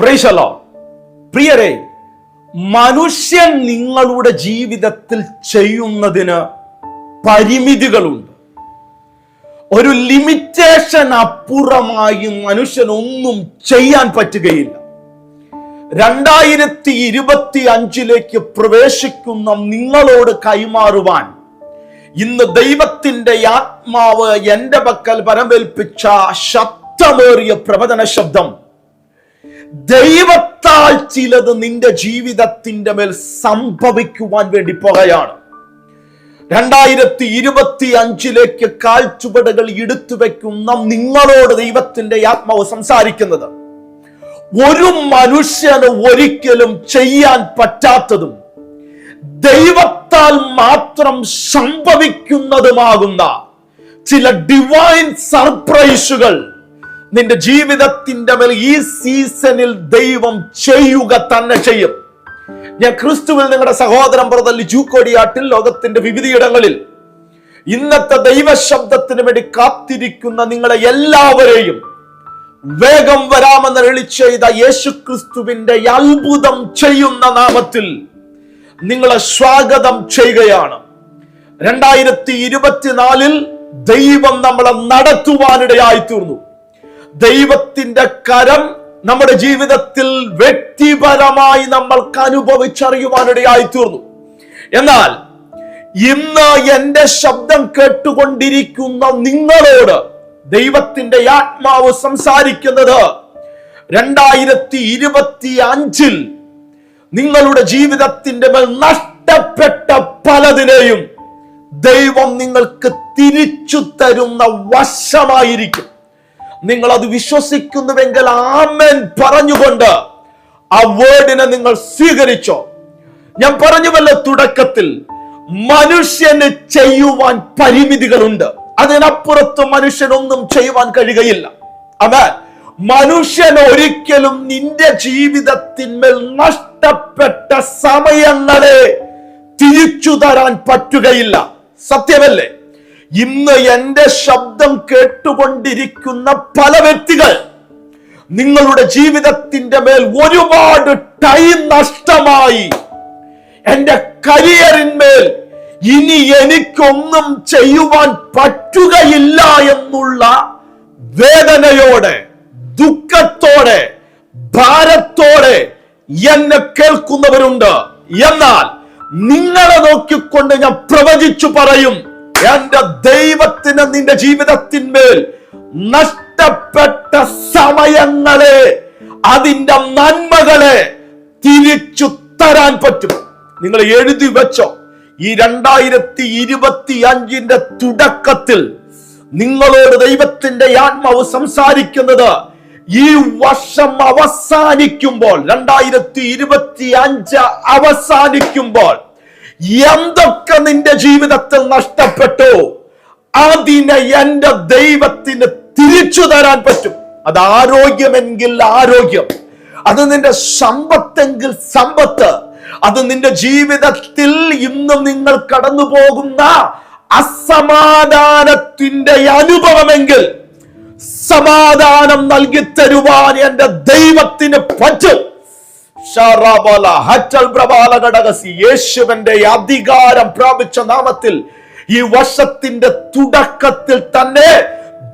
പ്രൈശലോ പ്രിയരെ മനുഷ്യൻ നിങ്ങളുടെ ജീവിതത്തിൽ ചെയ്യുന്നതിന് പരിമിതികളുണ്ട്. ഒരു ലിമിറ്റേഷൻ അപ്പുറമായി മനുഷ്യനൊന്നും ചെയ്യാൻ പറ്റുകയില്ല. രണ്ടായിരത്തി ഇരുപത്തി അഞ്ചിലേക്ക് പ്രവേശിക്കുന്ന നിങ്ങളോട് കൈമാറുവാൻ ഇന്ന് ദൈവത്തിന്റെ ആത്മാവ് എന്റെ പക്കൽ പരമേൽപ്പിച്ച ശക്തമേറിയ പ്രവചന ശബ്ദം ദൈവത്താൽ ചിലത് നിന്റെ ജീവിതത്തിന്റെ മേൽ സംഭവിക്കുവാൻ വേണ്ടി പോകുകയാണ് രണ്ടായിരത്തി ഇരുപത്തി അഞ്ചിലേക്ക് കാൽച്ചുവടുകൾ എടുത്തു വെക്കുന്ന നിങ്ങളോട് ദൈവത്തിന്റെ ആത്മാവ് സംസാരിക്കുന്നത്. ഒരു മനുഷ്യന് ഒരിക്കലും ചെയ്യാൻ പറ്റാത്തതും ദൈവത്താൽ മാത്രം സംഭവിക്കുന്നതുമാകുന്ന ചില ഡിവൈൻ സർപ്രൈസുകൾ നിന്റെ ജീവിതത്തിന്റെ മേൽ ഈ സീസണിൽ ദൈവം ചെയ്യുക തന്നെ ചെയ്യും. ഞാൻ ക്രിസ്തുവിൽ നിങ്ങളുടെ സഹോദരൻ പുറത്തല്ലി ജൂക്കോടിയാട്ടിൽ ലോകത്തിന്റെ വിവിധയിടങ്ങളിൽ ഇന്നത്തെ ദൈവശബ്ദത്തിന് വേണ്ടി കാത്തിരിക്കുന്ന നിങ്ങളെ എല്ലാവരെയും വേഗം വരാമെന്ന് എളി ചെയ്ത യേശു ക്രിസ്തുവിന്റെ അത്ഭുതം ചെയ്യുന്ന നാമത്തിൽ നിങ്ങളെ സ്വാഗതം ചെയ്യുകയാണ്. രണ്ടായിരത്തി ഇരുപത്തിനാലിൽ ദൈവം നമ്മളെ നടത്തുവാനിടയായി തീർന്നു. ദൈവത്തിന്റെ കരം നമ്മുടെ ജീവിതത്തിൽ വ്യക്തിപരമായി നമ്മൾക്ക് അനുഭവിച്ചറിയുവാനിടയായി തീർന്നു എന്നാൽ ഇന്ന് എന്റെ ശബ്ദം കേട്ടുകൊണ്ടിരിക്കുന്ന നിങ്ങളോട് ദൈവത്തിന്റെ ആത്മാവ് സംസാരിക്കുന്നത് രണ്ടായിരത്തി ഇരുപത്തി അഞ്ചിൽ നിങ്ങളുടെ ജീവിതത്തിന്റെ മേൽ നഷ്ടപ്പെട്ട പലതിനെയും ദൈവം നിങ്ങൾക്ക് തിരിച്ചു തരുന്ന വശമായിരിക്കും. നിങ്ങൾ അത് വിശ്വസിക്കുന്നുവെങ്കിൽ ആമൻ പറഞ്ഞുകൊണ്ട് ആ വേർഡിനെ നിങ്ങൾ സ്വീകരിച്ചോ. ഞാൻ പറഞ്ഞുവല്ലോ തുടക്കത്തിൽ മനുഷ്യന് ചെയ്യുവാൻ പരിമിതികളുണ്ട്. അതിനപ്പുറത്ത് മനുഷ്യനൊന്നും ചെയ്യുവാൻ കഴിയുകയില്ല. അതാ മനുഷ്യൻ ഒരിക്കലും നിന്റെ ജീവിതത്തിന്മേൽ നഷ്ടപ്പെട്ട സമയങ്ങളെ തിരിച്ചു തരാൻ പറ്റുകയില്ല. സത്യമല്ലേ? ഇന്ന് എന്റെ ശബ്ദം കേട്ടുകൊണ്ടിരിക്കുന്ന പല വ്യക്തികൾ നിങ്ങളുടെ ജീവിതത്തിന്റെ മേൽ ഒരുപാട് ടൈം നഷ്ടമായി. എന്റെ കരിയറിന്മേൽ ഇനി എനിക്കൊന്നും ചെയ്യുവാൻ പറ്റുകയില്ല എന്നുള്ള വേദനയോടെ ദുഃഖത്തോടെ ഭാരത്തോടെ എന്നെ കേൾക്കുന്നവരുണ്ട്. എന്നാൽ നിങ്ങളെ നോക്കിക്കൊണ്ട് ഞാൻ പ്രവചിച്ചു പറയും എന്റെ ദൈവത്തിന് നിന്റെ ജീവിതത്തിന്മേൽ നഷ്ടപ്പെട്ട സമയങ്ങളെ അതിന്റെ നന്മകളെ തിരിച്ചു തരാൻ പറ്റും. നിങ്ങൾ എഴുതി വെച്ചോ. ഈ രണ്ടായിരത്തി ഇരുപത്തി അഞ്ചിന്റെ തുടക്കത്തിൽ നിങ്ങളോട് ദൈവത്തിന്റെ ആത്മാവ് സംസാരിക്കുന്നത് ഈ വർഷം അവസാനിക്കുമ്പോൾ രണ്ടായിരത്തി ഇരുപത്തി അഞ്ച് അവസാനിക്കുമ്പോൾ എന്തൊക്കെ നിന്റെ ജീവിതത്തിൽ നഷ്ടപ്പെട്ടു? അതിനെ എന്റെ ദൈവത്തിന് തിരിച്ചു തരാൻ പറ്റും. അത് ആരോഗ്യമെങ്കിൽ ആരോഗ്യം. അത് നിന്റെ സമ്പത്തെങ്കിൽ സമ്പത്ത്. അത് നിന്റെ ജീവിതത്തിൽ ഇന്നും നിങ്ങൾ കടന്നു പോകുന്ന അസമാധാനത്തിന്റെ അനുഭവമെങ്കിൽ സമാധാനം നൽകി തരുവാൻ എന്റെ ദൈവത്തിന് പറ്റും ശറബല ഹറ്റൽ പ്രബാല ഘടകസി യേശുവിന്റെ അധികാരം പ്രാപിച്ച നാമത്തിൽ ഈ വർഷത്തിന്റെ തുടക്കത്തിൽ തന്നെ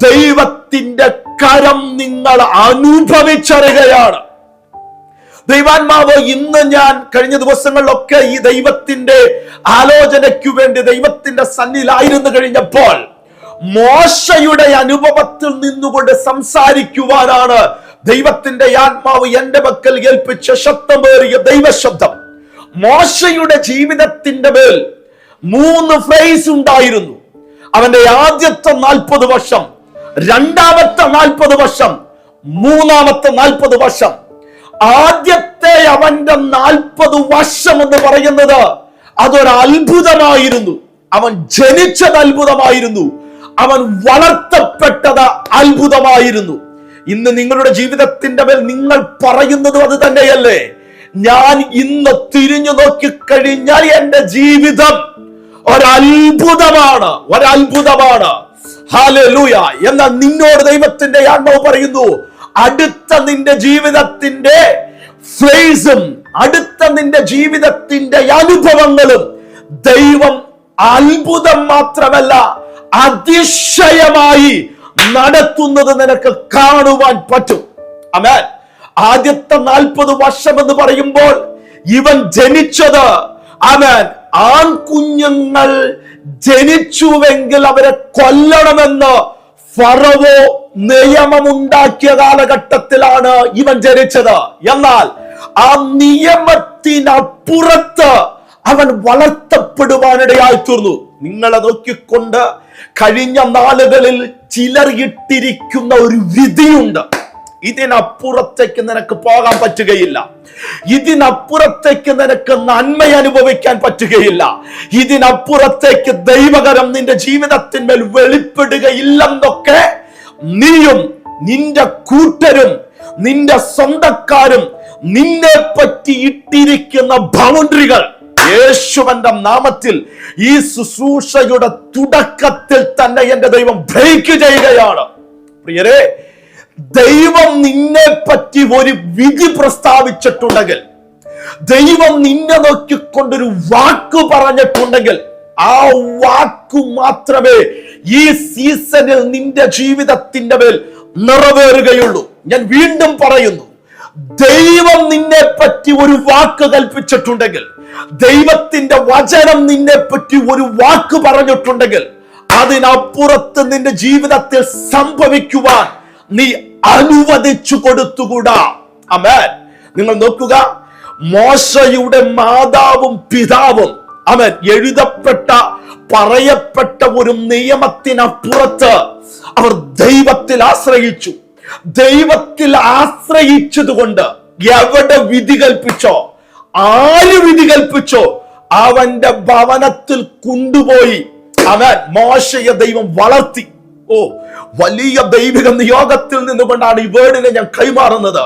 ദൈവത്തിന്റെ കരം നിങ്ങൾ അനുഭവിച്ചറിയുകയാണ്. ദൈവാത്മാവ് ഇന്ന് ഞാൻ കഴിഞ്ഞ ദിവസങ്ങളിലൊക്കെ ഈ ദൈവത്തിന്റെ ആലോചനയ്ക്കു വേണ്ടി ദൈവത്തിന്റെ സന്നിലായിരുന്നു കഴിഞ്ഞപ്പോൾ മോശയുടെ അനുഭവത്തിൽ നിന്നുകൊണ്ട് സംസാരിക്കുവാനാണ് ദൈവത്തിന്റെ ആത്മാവ് എന്റെ പക്കൽ ഏൽപ്പിച്ച ശബ്ദമേറിയ ദൈവശബ്ദം. മോശയുടെ ജീവിതത്തിന്റെ മേൽ മൂന്ന് ഫ്രേസ് ഉണ്ടായിരുന്നു. അവന്റെ ആദ്യത്തെ നാൽപ്പത് വർഷം രണ്ടാമത്തെ നാൽപ്പത് വർഷം മൂന്നാമത്തെ നാൽപ്പത് വർഷം. ആദ്യത്തെ അവന്റെ നാൽപ്പത് വർഷം എന്ന് പറയുന്നത് അതൊരു അത്ഭുതമായിരുന്നു അവൻ ജനിച്ചത് അത്ഭുതമായിരുന്നു. അവൻ വളർത്തപ്പെട്ടത് അത്ഭുതമായിരുന്നു. ഇന്ന് നിങ്ങളുടെ ജീവിതത്തിന്റെ മേൽ നിങ്ങൾ പറയുന്നതും അത് തന്നെയല്ലേ? ഞാൻ ഇന്ന് തിരിഞ്ഞു നോക്കി കഴിഞ്ഞാൽ എന്റെ ജീവിതം ഒരത്ഭുതമാണ് ഒരത്ഭുതമാണ്. ഹാലൂയ എന്നാൽ നിന്നോട് ദൈവത്തിന്റെ ആത്മാവ് പറയുന്നു അടുത്ത നിന്റെ ജീവിതത്തിന്റെ ഫേസും അടുത്ത നിന്റെ ജീവിതത്തിന്റെ അനുഭവങ്ങളും ദൈവം അത്ഭുതം മാത്രമല്ല അതിശയമായി നടത്തുന്നത് നിനക്ക് കാണുവാൻ പറ്റും. അമേൻ ആദ്യത്തെ നാൽപ്പത് വർഷം എന്ന് പറയുമ്പോൾ ഇവൻ ജനിച്ചത് അവൻ ആൺകുഞ്ഞുങ്ങൾ ജനിച്ചുവെങ്കിൽ അവരെ കൊല്ലണമെന്ന് ഫറവോ നിയമമുണ്ടാക്കിയ കാലഘട്ടത്തിലാണ് ഇവൻ ജനിച്ചത്. എന്നാൽ ആ നിയമത്തിനപ്പുറത്ത് അവൻ വളർത്തപ്പെടുവാനിടയായി തീർന്നു നിങ്ങളെ നോക്കിക്കൊണ്ട് കഴിഞ്ഞ നാളുകളിൽ ചിലർ ഇട്ടിരിക്കുന്ന ഒരു വിധിയുണ്ട്. ഇതിനപ്പുറത്തേക്ക് നിനക്ക് പോകാൻ പറ്റുകയില്ല. ഇതിനപ്പുറത്തേക്ക് നിനക്ക് നന്മ അനുഭവിക്കാൻ പറ്റുകയില്ല. ഇതിനപ്പുറത്തേക്ക് ദൈവകരം നിന്റെ ജീവിതത്തിന്മേൽ വെളിപ്പെടുകയില്ലെന്നൊക്കെ നീയും നിന്റെ കൂട്ടരും നിന്റെ സ്വന്തക്കാരും നിന്നെ പറ്റി ഇട്ടിരിക്കുന്ന ബൗണ്ടറികൾ യേശുവന്റെ നാമത്തിൽ ഈ ശുശ്രൂഷയുടെ തുടക്കത്തിൽ തന്നെ എന്റെ ദൈവം ബ്രേക്ക് ചെയ്യുകയാണ്. പ്രിയരെ ദൈവം നിന്നെ പറ്റി ഒരു വിധി പ്രസ്താവിച്ചിട്ടുണ്ടെങ്കിൽ ദൈവം നിന്നെ നോക്കിക്കൊണ്ടൊരു വാക്ക് പറഞ്ഞിട്ടുണ്ടെങ്കിൽ ആ വാക്കു മാത്രമേ ഈ സീസണിൽ നിന്റെ ജീവിതത്തിന്റെ മേൽ നിറവേറുകയുള്ളൂ. ഞാൻ വീണ്ടും പറയുന്നു ദൈവം നിന്നെ പറ്റി ഒരു വാക്ക് കൽപ്പിച്ചിട്ടുണ്ടെങ്കിൽ ദൈവത്തിന്റെ വചനം നിന്നെ പറ്റി ഒരു വാക്ക് പറഞ്ഞിട്ടുണ്ടെങ്കിൽ അതിനപ്പുറത്ത് നിന്റെ ജീവിതത്തിൽ സംഭവിക്കുവാൻ നീ അനുവദിച്ചു കൊടുത്തുകൂടാ. അമേൻ നിങ്ങൾ നോക്കുക മോശയുടെ മാതാവും പിതാവും അവൻ എഴുതപ്പെട്ട പറയപ്പെട്ട ഒരു നിയമത്തിനപ്പുറത്ത് അവർ ദൈവത്തിൽ ആശ്രയിച്ചു. ദൈവത്തിൽ ആശ്രയിച്ചതുകൊണ്ട് എവിടെ വിധി കൽപ്പിച്ചോ ആര് വിധി കൽപ്പിച്ചോ അവന്റെ ഭവനത്തിൽ കൊണ്ടുപോയി അവൻ മോശയ ദൈവം വളർത്തി. ഓ വലിയ ദൈവിക നിയോഗത്തിൽ നിന്നുകൊണ്ടാണ് ഈ വേർഡിനെ ഞാൻ കൈമാറുന്നത്.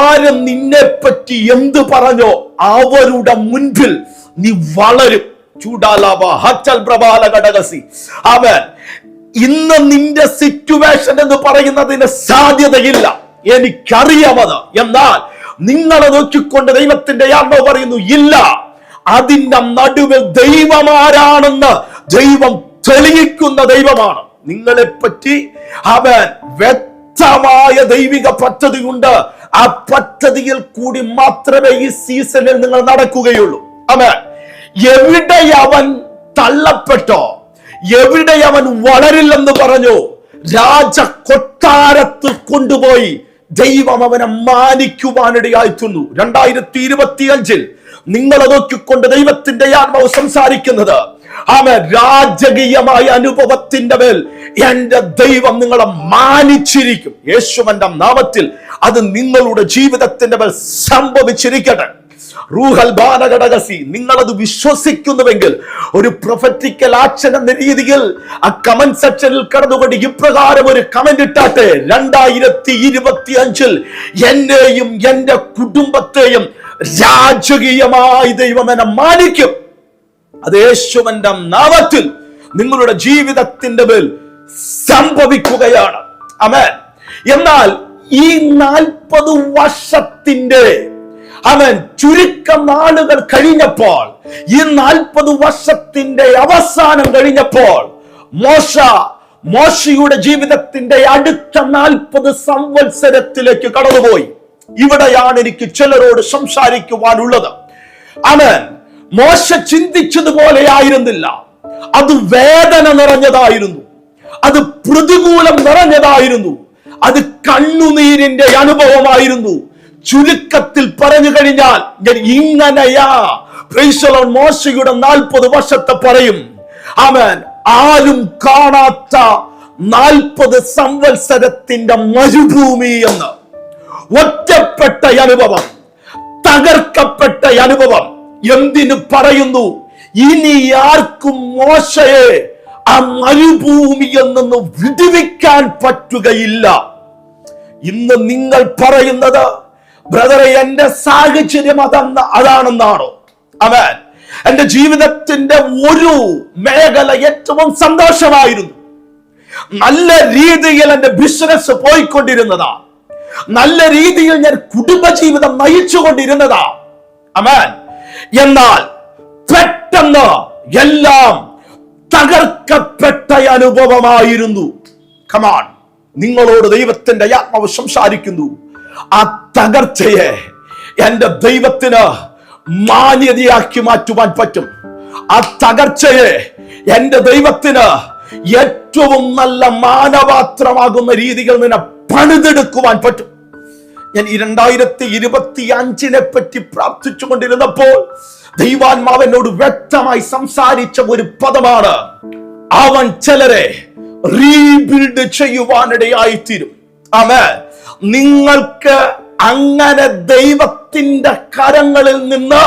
ആര് നിന്നെ പറ്റി എന്ത് പറഞ്ഞോ അവരുടെ മുൻപിൽ നീ വളരും. ചൂടാലാവ ഹച്ചൽ പ്രബാല ഘടകസി അവൻ ഇന്ന് നിന്റെ സിറ്റുവേഷൻ എന്ന് പറയുന്നതിന് സാധ്യതയില്ല. എനിക്കറിയാമത്. എന്നാൽ നിങ്ങളെ നോക്കിക്കൊണ്ട് ദൈവത്തിന്റെ ആത്മ പറയുന്നു ഇല്ല അതിന്റെ നടുവിൽ ദൈവമാരാണെന്ന് ദൈവം തെളിയിക്കുന്ന ദൈവമാണ്. നിങ്ങളെ പറ്റി അവൻ വ്യക്തമായ ദൈവിക പദ്ധതിയുണ്ട്. ആ പദ്ധതിയിൽ കൂടി മാത്രമേ ഈ സീസണിൽ നിങ്ങൾ നടക്കുകയുള്ളൂ. അവൻ എവിടെ അവൻ തള്ളപ്പെട്ടോ? എവിടെ അവൻ വളരില്ലെന്ന് പറഞ്ഞു. രാജ കൊട്ടാരത്തിൽ കൊണ്ടുപോയി ദൈവം അവനെ മാനിക്കുവാനിടയായിത്തുന്നു. രണ്ടായിരത്തി ഇരുപത്തിയഞ്ചിൽ നിങ്ങൾ നോക്കിക്കൊണ്ട് ദൈവത്തിന്റെ ആത്മാവ് സംസാരിക്കുന്നത് അവൻ രാജകീയമായ അനുഭവത്തിന്റെ മേൽ എന്റെ ദൈവം നിങ്ങളെ മാനിച്ചിരിക്കും. യേശുവന്റെ നാമത്തിൽ അത് നിങ്ങളുടെ ജീവിതത്തിന്റെ മേൽ സംഭവിച്ചിരിക്കട്ടെ. റൂഹൽ നിങ്ങളത് വിശ്വസിക്കുന്നുവെങ്കിൽ ഒരു പ്രൊഫറ്റിക്കൽ ആക്ഷൻ എന്ന രീതിയിൽ ആ കമന്റ് സെക്ഷനിൽ കടന്നുകൊണ്ട് ഇപ്രകാരം ഒരു കമന്റ് ഇട്ടാട്ടെ. രണ്ടായിരത്തി ഇരുപത്തി അഞ്ചിൽ എന്നെയും എന്റെ കുടുംബത്തെയും രാജകീയമായി ദൈവം എന്നെ മാനിക്കും. അത് യേശുവന്റെ നാമത്തിൽ നിങ്ങളുടെ ജീവിതത്തിന്റെ മേൽ സംഭവിക്കുകയാണ്. അമേ എന്നാൽ ഈ നാൽപ്പത് വർഷത്തിന്റെ അവൻ ചുരുക്കം നാളുകൾ കഴിഞ്ഞപ്പോൾ ഈ നാൽപ്പത് വർഷത്തിന്റെ അവസാനം കഴിഞ്ഞപ്പോൾ മോശ മോശയുടെ ജീവിതത്തിന്റെ അടുത്ത നാൽപ്പത് സംവത്സരത്തിലേക്ക് കടന്നുപോയി. ഇവിടെയാണ് എനിക്ക് ചിലരോട് സംസാരിക്കുവാനുള്ളത്. അവൻ മോശ ചിന്തിച്ചതുപോലെ ആയിരുന്നില്ല. അത് വേദന നിറഞ്ഞതായിരുന്നു. അത് പ്രതികൂലം നിറഞ്ഞതായിരുന്നു. അത് കണ്ണുനീരിന്റെ അനുഭവമായിരുന്നു. ചുരുക്കത്തിൽ പറഞ്ഞു കഴിഞ്ഞാൽ ഞാൻ ഇങ്ങനെയാ. മോശയുടെ നാൽപ്പത് വർഷത്തെ പറയും. അവൻ ആരും കാണാത്ത നാൽപ്പത് സംവത്സരത്തിന്റെ മരുഭൂമി എന്ന്. ഒറ്റപ്പെട്ട അനുഭവം തകർക്കപ്പെട്ട അനുഭവം. എന്തിനു പറയുന്നു? ഇനി ആർക്കും മോശയെ ആ മരുഭൂമിയിൽ നിന്ന് വിടുവിക്കാൻ പറ്റുകയില്ല. ഇന്ന് നിങ്ങൾ പറയുന്നത് ബ്രദറെ എന്റെ സാഹചര്യം അതെന്ന് അതാണെന്നാണോ? അവൻ എന്റെ ജീവിതത്തിന്റെ ഒരു മേഖല ഏറ്റവും സന്തോഷമായിരുന്നു. നല്ല രീതിയിൽ എന്റെ ബിസിനസ് പോയിക്കൊണ്ടിരുന്നതാ. നല്ല രീതിയിൽ ഞാൻ കുടുംബജീവിതം നയിച്ചുകൊണ്ടിരുന്നതാ. അമേൻ എന്നാൽ പെട്ടെന്ന് എല്ലാം തകർക്കപ്പെട്ട അനുഭവമായിരുന്നു. കമാൺ നിങ്ങളോട് ദൈവത്തിന്റെ ആത്മാവ് സംസാരിക്കുന്നു. ആ തകർച്ചയെ എന്റെ ദൈവത്തിന് മാന്യതയാക്കി മാറ്റുവാൻ പറ്റും. ആ തകർച്ചയെ എന്റെ ദൈവത്തിന് ഏറ്റവും നല്ല മാനപാത്രമാകുന്ന രീതികൾ നിന്നെ പണിതെടുക്കുവാൻ പറ്റും. ഞാൻ രണ്ടായിരത്തി ഇരുപത്തി അഞ്ചിനെ പറ്റി പ്രാർത്ഥിച്ചു കൊണ്ടിരുന്നപ്പോൾ ദൈവാത്മാവനോട് വ്യക്തമായി സംസാരിച്ച ഒരു പദമാണ് അവൻ ചിലരെ റീബിൽഡ് ചെയ്യുവാനിടയായി തീരും ആമേ നിങ്ങൾക്ക് അങ്ങനെ ദൈവത്തിന്റെ കരങ്ങളിൽ നിന്ന്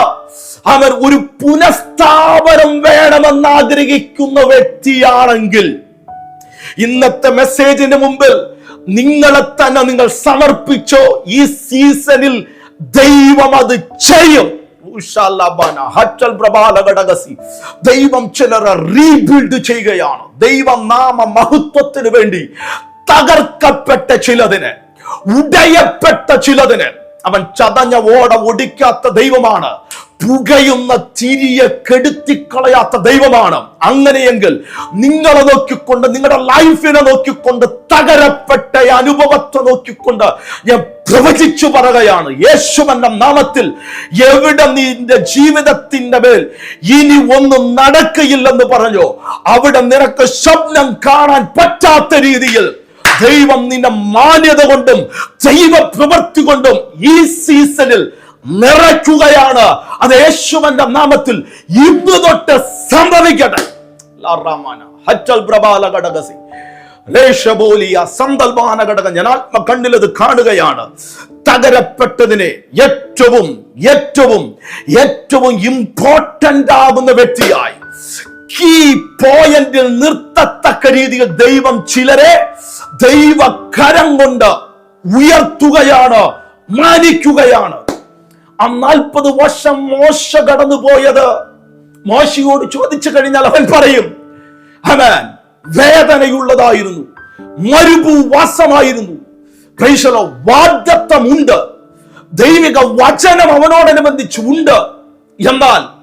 അവർ ഒരു പുനഃസ്ഥാപനം വേണമെന്ന് ആഗ്രഹിക്കുന്ന വ്യക്തിയാണെങ്കിൽ ഇന്നത്തെ മെസ്സേജിന് മുമ്പിൽ നിങ്ങളെ തന്നെ നിങ്ങൾ സമർപ്പിച്ചോ ഈ സീസണിൽ ദൈവം അത് ചെയ്യും. ദൈവം ചിലരെ റീബിൽഡ് ചെയ്യുകയാണ്. ദൈവം നാമ മഹത്വത്തിന് വേണ്ടി തകർക്കപ്പെട്ട ചിലതിന്. ഉടയപ്പെട്ട ചിലതിന് അവൻ ചതഞ്ഞ ഓട ഒടിക്കാത്ത ദൈവമാണ്. പുകയുന്ന തിരിയെ കെടുത്തിക്കളയാത്ത ദൈവമാണ്. അങ്ങനെയെങ്കിൽ നിങ്ങളെ നോക്കിക്കൊണ്ട് നിങ്ങളുടെ ലൈഫിനെ നോക്കിക്കൊണ്ട് തകരപ്പെട്ട അനുഭവത്തെ നോക്കിക്കൊണ്ട് ഞാൻ പ്രവചിച്ചു പറയുകയാണ്. യേശു എന്ന നാമത്തിൽ എവിടെ നിന്റെ ജീവിതത്തിന്റെ മേൽ ഇനി ഒന്നും നടക്കയില്ലെന്ന് പറഞ്ഞു? അവിടെ നിനക്ക് സ്വപ്നം കാണാൻ പറ്റാത്ത രീതിയിൽ ദൈവം നിന്റെ മാന്യത കൊണ്ടും ദൈവ പ്രവൃത്തി കൊണ്ടും ഈ സീസണിൽ നിറയ്ക്കുകയാണ്. അത് യേശുവന്റെ നാമത്തിൽ ഇന്ന് തൊട്ട് സംഭവിക്കട്ടെ. ഞാൻ ആത്മ കണ്ണിലത് കാണുകയാണ്. തകരപ്പെട്ടതിനെ ഏറ്റവും ഏറ്റവും ഏറ്റവും ഇമ്പോർട്ടന്റ് ആകുന്ന വ്യക്തിയായി. കീ പോയിന്റിൽ നിർത്തത്തക്ക രീതിയിൽ ദൈവം ചിലരെ ദൈവ കരം കൊണ്ട് ഉയർത്തുകയാണ് മാനിക്കുകയാണ്. ആ നാൽപ്പത് വർഷം മോശ കടന്നു പോയത്. മോശയോട് ചോദിച്ചു കഴിഞ്ഞാൽ അവൻ പറയും അവൻ വേദനയുള്ളതായിരുന്നു മരുഭൂവാസമായിരുന്നു. വാഗ്ദത്തമുണ്ട്. ദൈവിക വചനം അവനോടനുബന്ധിച്ച് ഉണ്ട് എന്നാൽ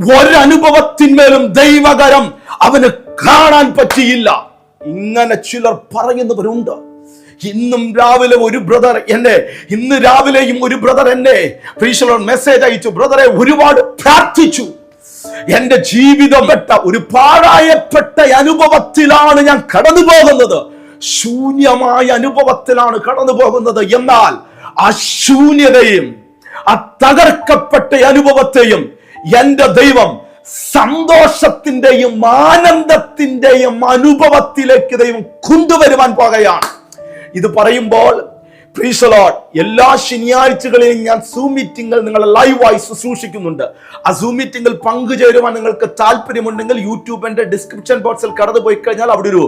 ഒരനുഭവത്തിന്മേലും ദൈവകരം അവന് കാണാൻ പറ്റിയില്ല. ഇങ്ങനെ ചിലർ പറയുന്നവരുണ്ട്. ഇന്നും രാവിലെ ഒരു ബ്രദർ എന്നെ ഇന്ന് രാവിലെയും ഒരു ബ്രദർ എന്നെ മെസ്സേജ് അയച്ചു. ബ്രദറെ ഒരുപാട് പ്രാർത്ഥിച്ചു. എന്റെ ജീവിതം പെട്ട ഒരു പാഴായപ്പെട്ട അനുഭവത്തിലാണ് ഞാൻ കടന്നു പോകുന്നത് ശൂന്യമായ അനുഭവത്തിലാണ് കടന്നു പോകുന്നത് എന്നാൽ ആ ശൂന്യതയും ആ തകർക്കപ്പെട്ട അനുഭവത്തെയും എന്റെ ദൈവം സന്തോഷത്തിന്റെയും ആനന്ദത്തിന്റെയും അനുഭവത്തിലേക്ക് ദൈവം കൊണ്ടുവരുവാൻ പോകുകയാണ് ഇത് പറയുമ്പോൾ പ്രീസലോട്ട്. എല്ലാ ശനിയാഴ്ചകളിലും ഞാൻ സൂം മീറ്റിംഗിൽ നിങ്ങളെ ലൈവായി ശുശ്രൂഷിക്കുന്നുണ്ട്. ആ സൂം മീറ്റിംഗിൽ പങ്കുചേരുവാൻ നിങ്ങൾക്ക് താല്പര്യമുണ്ടെങ്കിൽ യൂട്യൂബിന്റെ ഡിസ്ക്രിപ്ഷൻ ബോക്സിൽ കടന്നു പോയി കഴിഞ്ഞാൽ അവിടെ ഒരു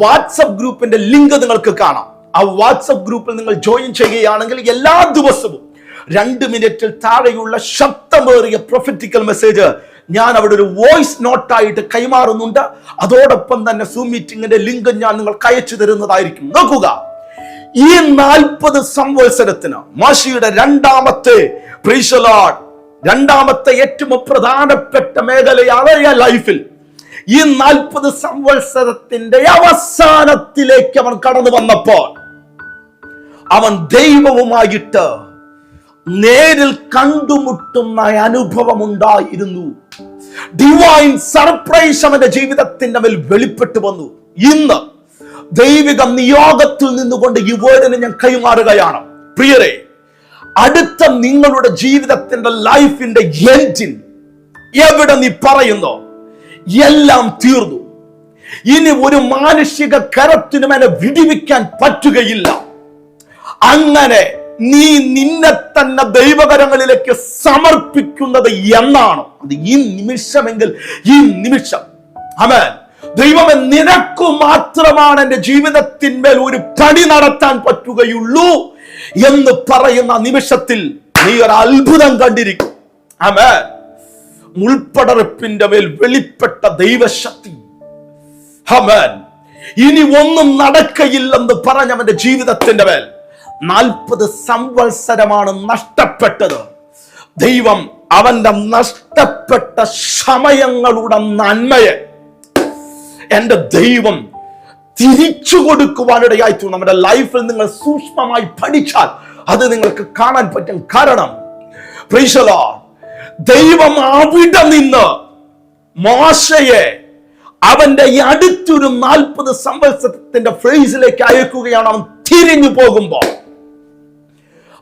വാട്സപ്പ് ഗ്രൂപ്പിന്റെ ലിങ്ക് നിങ്ങൾക്ക് കാണാം. ആ വാട്സപ്പ് ഗ്രൂപ്പിൽ നിങ്ങൾ ജോയിൻ ചെയ്യുകയാണെങ്കിൽ എല്ലാ ദിവസവും രണ്ട് മിനിറ്റിൽ താഴെയുള്ള ശബ്ദമേറിയ പ്രൊഫറ്റിക്കൽ മെസ്സേജ് ഞാൻ അവിടെ ഒരു വോയിസ് നോട്ടായിട്ട് കൈമാറുന്നുണ്ട്. അതോടൊപ്പം തന്നെ സൂം മീറ്റിംഗിന്റെ ലിങ്ക് ഞാൻ നിങ്ങൾക്ക് അയച്ചു തരുന്നതായിരിക്കും. നോക്കുക. ഈ നാൽപ്പത് സംവത്സരത്തിന് മാഷിയുടെ രണ്ടാമത്തെ Lord, രണ്ടാമത്തെ ഏറ്റവും പ്രധാനപ്പെട്ട മേഖലയാണ് ലൈഫിൽ ഈ നാൽപ്പത് സംവത്സരത്തിന്റെ അവസാനത്തിലേക്ക് അവൻ കടന്നു വന്നപ്പോൾ അവൻ ദൈവവുമായിട്ട് നേരിൽ കണ്ടുമുട്ടുന്ന അനുഭവം ഉണ്ടായിരുന്നു ഡിവൈൻ സർപ്രൈസ് അവന്റെ ജീവിതത്തിന്റെ മേൽ വെളിപ്പെട്ടു വന്നു. ഇന്ന് ദൈവിക നിയോഗത്തിൽ നിന്നുകൊണ്ട് ഈ വേർഡിനെ ഞാൻ കൈമാറുകയാണ്. പ്രിയരെ അടുത്ത നിങ്ങളുടെ ജീവിതത്തിന്റെ ലൈഫിന്റെ എൻജിൻ എവിടെ നീ പറയുന്നോ? എല്ലാം തീർന്നു. ഇനി ഒരു മാനുഷിക കരത്തിനും എന്നെ വിടിവിക്കാൻ പറ്റുകയില്ല. അങ്ങനെ നീ നിന്നെ തന്നെ ദൈവകരങ്ങളിലേക്ക് സമർപ്പിക്കുന്നത് എന്നാണ്? അത് ഈ നിമിഷമെങ്കിൽ ഈ നിമിഷം. അമേൻ ദൈവമേ നിനക്ക് മാത്രമാണ് എന്റെ ജീവിതത്തിന്മേൽ ഒരു പണി നടത്താൻ പറ്റുകയുള്ളൂ എന്ന് പറയുന്ന നിമിഷത്തിൽ നീ ഒരു അത്ഭുതം കണ്ടിരിക്കും. അമേൻ മുൾപ്പടർപ്പിന്റെ മേൽ വെളിപ്പെട്ട ദൈവശക്തി. ഹമൻ ഇനി ഒന്നും നടക്കയില്ലെന്ന് പറഞ്ഞവന്റെ ജീവിതത്തിന്റെ മേൽ. നാൽപ്പത് സംവത്സരമാണ് നഷ്ടപ്പെട്ടത്. ദൈവം അവന്റെ നഷ്ടപ്പെട്ട സമയങ്ങളുടെ നന്മയെ എന്റെ ദൈവം തിരിച്ചു കൊടുക്കുവാനിടയായി തീർന്നു നമ്മുടെ ലൈഫിൽ നിങ്ങൾ സൂക്ഷ്മമായി പഠിച്ചാൽ അത് നിങ്ങൾക്ക് കാണാൻ പറ്റും. കാരണം. ദൈവം അവിടെ നിന്ന് മോശയെ അവന്റെ അടുത്തൊരു നാൽപ്പത് സംവത്സരത്തിന്റെ ഫേസിലേക്ക് അയക്കുകയാണ് അവൻ തിരിഞ്ഞു പോകുമ്പോൾ.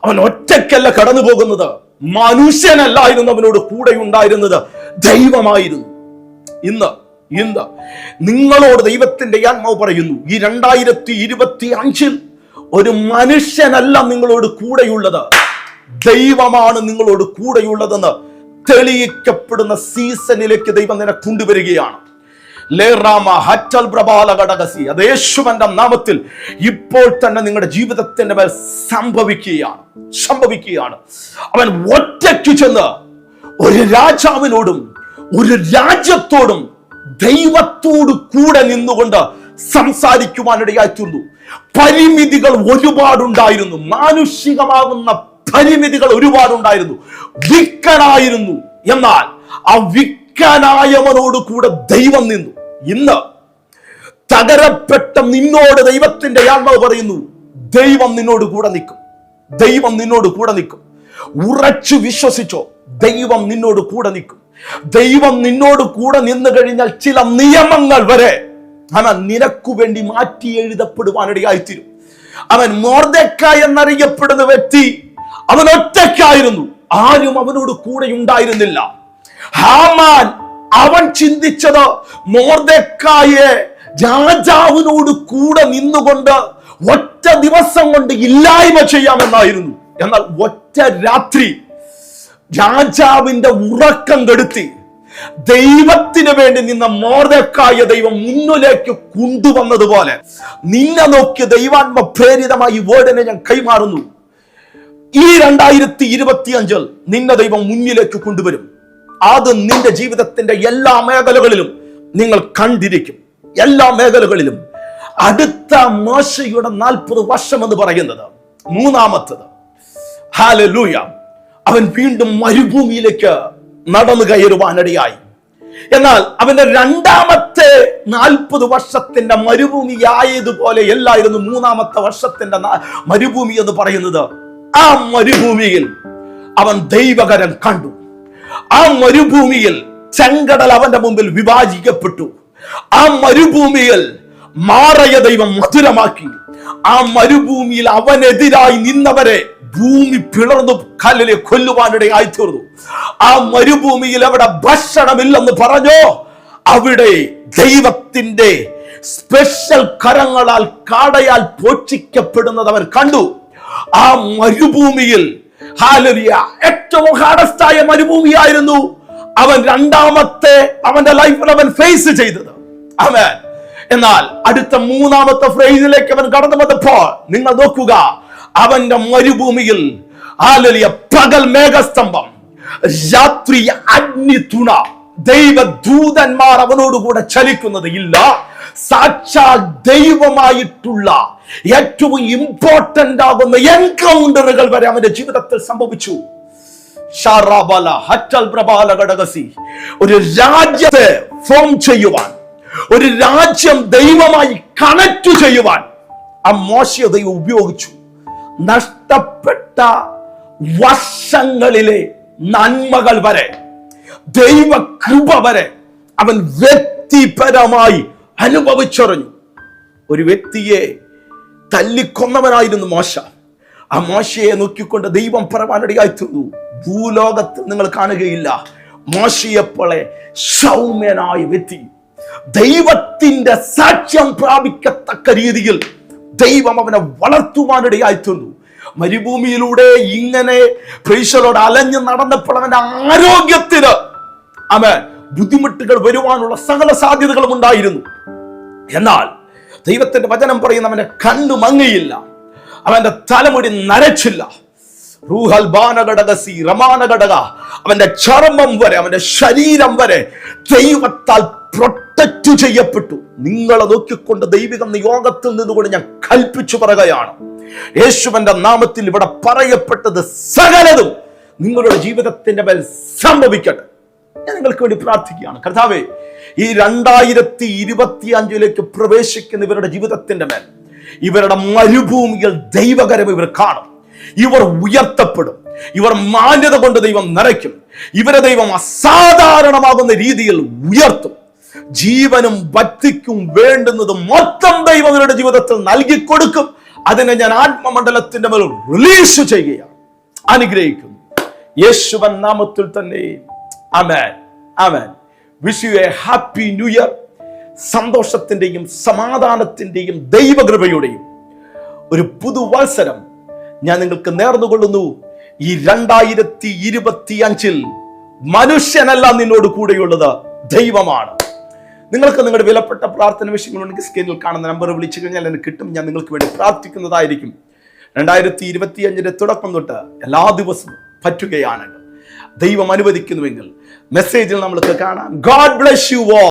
അവൻ ഒറ്റയ്ക്കല്ല കടന്നു പോകുന്നത് മനുഷ്യനല്ലായിരുന്നു അവനോട് കൂടെ ഉണ്ടായിരുന്നത് ദൈവമായിരുന്നു. ഇന്ന് ഇന്ന് നിങ്ങളോട് ദൈവത്തിന്റെ ആത്മാവ് പറയുന്നു. ഈ രണ്ടായിരത്തി ഇരുപത്തി അഞ്ചിൽ ഒരു മനുഷ്യനല്ല നിങ്ങളോട് കൂടെയുള്ളത്. ദൈവമാണ് നിങ്ങളോട് കൂടെയുള്ളതെന്ന് തെളിയിക്കപ്പെടുന്ന സീസണിലേക്ക് ദൈവം നിന്നെ കൊണ്ടുവരികയാണ്. യേശുവന്റെ നാമത്തിൽ ഇപ്പോൾ തന്നെ നിങ്ങളുടെ ജീവിതത്തിന്റെ മേൽ സംഭവിക്കുകയാണ്. സംഭവിക്കുകയാണ്. അവൻ ഒറ്റയ്ക്ക് ചെന്ന് ഒരു രാജാവിനോടും ഒരു രാജ്യത്തോടും ദൈവത്തോട് കൂടെ നിന്നുകൊണ്ട് സംസാരിക്കുവാനിടയായി തീർന്നു. പരിമിതികൾ ഒരുപാടുണ്ടായിരുന്നു. മാനുഷികമാകുന്ന പരിമിതികൾ ഒരുപാടുണ്ടായിരുന്നു. വിക്കനായിരുന്നു എന്നാൽ ആ വിക്കനായവനോട് കൂടെ ദൈവം നിന്നു. ഇന്ന് തകരപ്പെട്ട നിന്നോട് ദൈവത്തിന്റെ ആത്മാവ് പറയുന്നു ദൈവം നിന്നോട് കൂടെ നിൽക്കും. ദൈവം നിന്നോട് കൂടെ നിൽക്കും. ഉറച്ചു വിശ്വസിച്ചോ ദൈവം നിന്നോട് കൂടെ നിൽക്കും. ദൈവം നിന്നോട് കൂടെ നിന്ന് കഴിഞ്ഞാൽ ചില നിയമങ്ങൾ വരെ അവൻ നിനക്കു വേണ്ടി മാറ്റി എഴുതപ്പെടുവാനിടയായിത്തീരും. അവൻ മോർദക്ക എന്നറിയപ്പെടുന്ന വ്യക്തി അവൻ ഒറ്റയ്ക്കായിരുന്നു. ആരും അവനോട് കൂടെ ഉണ്ടായിരുന്നില്ല. ഹാമാൻ അവൻ ചിന്തിച്ചത് മോർദക്കായെ രാജാവിനോട് കൂടെ നിന്നുകൊണ്ട് ഒറ്റ ദിവസം കൊണ്ട് ഇല്ലായ്മ ചെയ്യാമെന്നായിരുന്നു. എന്നാൽ ഒറ്റ രാത്രി രാജാവിന്റെ ഉറക്കം കെടുത്തി ദൈവത്തിന് വേണ്ടി നിന്ന മോർദക്കായ ദൈവം മുന്നിലേക്ക് കൊണ്ടുവന്നതുപോലെ നിന്നെ നോക്കി ദൈവാത്മ പ്രേരിതമായി വേടനെ ഞാൻ കൈമാറുന്നു. ഈ രണ്ടായിരത്തി ഇരുപത്തി അഞ്ചിൽ നിന്നെ ദൈവം മുന്നിലേക്ക് കൊണ്ടുവരും. അത് നിന്റെ ജീവിതത്തിന്റെ എല്ലാ മേഖലകളിലും നിങ്ങൾ കണ്ടിരിക്കും. എല്ലാ മേഖലകളിലും. അടുത്ത മോശയുടെ നാൽപ്പത് വർഷം എന്ന് പറയുന്നത് മൂന്നാമത്തത്. ഹാലലൂയ അവൻ വീണ്ടും മരുഭൂമിയിലേക്ക് നടന്നു കയറുവാനിടയായി. എന്നാൽ അവന്റെ രണ്ടാമത്തെ നാൽപ്പത് വർഷത്തിന്റെ മരുഭൂമി ആയതുപോലെ എല്ലായിരുന്നു മൂന്നാമത്തെ വർഷത്തിന്റെ മരുഭൂമി എന്ന് പറയുന്നത് ആ മരുഭൂമിയിൽ അവൻ ദൈവകരം കണ്ടു. ആ മരുഭൂമിയിൽ ചെങ്കടൽ അവന്റെ മുമ്പിൽ വിഭാജിക്കപ്പെട്ടു. ആ മരുഭൂമിയിൽ മാറയ ദൈവം മധുരമാക്കി. ആ മരുഭൂമിയിൽ അവനെതിരായി നിന്നവരെ ഭൂമി പിളർന്നു കല്ലിലെ കൊല്ലുവാനിടയായി തീർന്നു. ആ മരുഭൂമിയിൽ അവിടെ ഭക്ഷണമില്ലെന്ന് പറഞ്ഞോ അവിടെ ദൈവത്തിന്റെ സ്പെഷ്യൽ കരങ്ങളാൽ കാടയാൽ പോഷിക്കപ്പെടുന്നത് അവർ കണ്ടു. ആ മരുഭൂമിയിൽ ഹാലരിയ ഏറ്റവും ഹാർഡസ്റ്റായ മരുഭൂമിയായിരുന്നു അവൻ രണ്ടാമത്തെ അവന്റെ ലൈഫിൽ അവൻ ഫേസ് ചെയ്തത്. അവൻ എന്നാൽ അടുത്ത മൂന്നാമത്തെ ഫ്രേസിലേക്ക് അവൻ കടന്നു വന്നപ്പോൾ നിങ്ങൾ നോക്കുക അവന്റെ മരുഭൂമിയിൽ ആലലിയ പകൽ മേഘസ്തംഭം രാത്രി അഗ്നി തുണ ദൈവദൂതന്മാർ അവനോടുകൂടെ ചലിക്കുന്നത് ഇല്ല. സാക്ഷാ ദൈവമായിട്ടുള്ള ഏറ്റവും ഇമ്പോർട്ടന്റ് ആകുന്ന എൻകൗണ്ടറുകൾ വരെ അവന്റെ ജീവിതത്തിൽ സംഭവിച്ചു. ഒരു രാജ്യത്തെ ഫോം ചെയ്യുവാൻ ഒരു രാജ്യം ദൈവമായി കണക്ട് ചെയ്യുവാൻ ആ മോശയെ ദൈവം ഉപയോഗിച്ചു. നഷ്ടപ്പെട്ട വർഷങ്ങളിലെ നന്മകൾ വരെ ദൈവകൃപ വരെ അവൻ വ്യക്തിപരമായി അനുഭവിച്ചറിഞ്ഞു. ഒരു വ്യക്തിയെ തല്ലിക്കൊന്നവനായിരുന്നു മോശ. ആ മോശയെ നോക്കിക്കൊണ്ട് ദൈവം പറവാനിടയായി തീർന്നു. ഭൂലോകത്ത് നിങ്ങൾ കാണുകയില്ല. മോശയെപ്പോലെ സൗമ്യനായി വ്യക്തി ദൈവത്തിന്റെ സാക്ഷ്യം പ്രാപിക്കത്തക്ക രീതിയിൽ ദൈവം അവനെ വളർത്തുവാനിടയായി തീർന്നു. മരുഭൂമിയിലൂടെ ഇങ്ങനെ പ്രീശലോട് അലഞ്ഞു നടന്നപ്പോൾ അവന്റെ ആരോഗ്യത്തിന് അവൻ ബുദ്ധിമുട്ടുകൾ വരുവാനുള്ള സകല സാധ്യതകളും ഉണ്ടായിരുന്നു. എന്നാൽ ദൈവത്തിന്റെ വചനം പറയുന്ന അവന്റെ കണ്ണു മങ്ങിയില്ല. അവന്റെ തലമുടി നരച്ചില്ല. റൂഹൽ അവന്റെ ചർമ്മം വരെ അവന്റെ ശരീരം വരെ ദൈവത്താൽ പ്രൊട്ടക്റ്റ് ചെയ്യപ്പെട്ടു. നിങ്ങളെ നോക്കിക്കൊണ്ട് ദൈവിക നിയോഗത്തിൽ നിന്നുകൊണ്ട് ഞാൻ കൽപ്പിച്ചു പറയുകയാണ്. യേശുവന്റെ നാമത്തിൽ ഇവിടെ പറയപ്പെട്ടത് സകലതും നിങ്ങളുടെ ജീവിതത്തിന്റെ മേൽ സംഭവിക്കട്ടെ. ഞാൻ നിങ്ങൾക്ക് വേണ്ടി പ്രാർത്ഥിക്കുകയാണ്. കർത്താവേ ഈ രണ്ടായിരത്തി ഇരുപത്തി അഞ്ചിലേക്ക് പ്രവേശിക്കുന്ന ഇവരുടെ ജീവിതത്തിന്റെ മേൽ ഇവരുടെ മരുഭൂമിയിൽ ദൈവകരം ഇവർ കാണും. ഇവർ ഉയർത്തപ്പെടും. ഇവർ മാന്യത കൊണ്ട് ദൈവം നിറയ്ക്കും. ഇവരെ ദൈവം അസാധാരണമാകുന്ന രീതിയിൽ ഉയർത്തും. ജീവനും ഭക്തിക്കും വേണ്ടുന്നത് മൊത്തം ദൈവം ഇവരുടെ ജീവിതത്തിൽ നൽകി കൊടുക്കും അതിനെ ഞാൻ ആത്മമണ്ഡലത്തിന്റെ മേൽ റിലീസ് ചെയ്യുകയാണ്. അനുഗ്രഹിക്കുന്നു. യേശുവൻ നാമത്തിൽ തന്നെ. Amen amen wish you a happy new year സന്തോഷത്തിന്റെയും സമാധാനത്തിന്റെയും ദൈവകൃപയുടെയും ഒരു പുതുവത്സരം ഞാൻ നിങ്ങൾക്ക് നേർന്നുകൊള്ളുന്നു. ഈ രണ്ടായിരത്തി ഇരുപത്തി അഞ്ചിൽ മനുഷ്യനല്ല നിന്നോട് കൂടെയുള്ളത് ദൈവമാണ്. നിങ്ങൾക്ക് നിങ്ങളുടെ വിലപ്പെട്ട പ്രാർത്ഥന വിഷയങ്ങളുണ്ടെങ്കിൽ സ്ക്രീനിൽ കാണുന്ന നമ്പർ വിളിച്ചു കഴിഞ്ഞാൽ എനിക്ക് കിട്ടും. ഞാൻ നിങ്ങൾക്ക് വേണ്ടി പ്രാർത്ഥിക്കുന്നതായിരിക്കും. രണ്ടായിരത്തി ഇരുപത്തി അഞ്ചിന്റെ തുടക്കം തൊട്ട് എല്ലാ ദിവസവും പറ്റുകയാണ് ദൈവം അനുവദിക്കുന്നുവെങ്കിൽ മെസ്സേജിൽ നമ്മൾക്ക് കാണാം. God bless you oh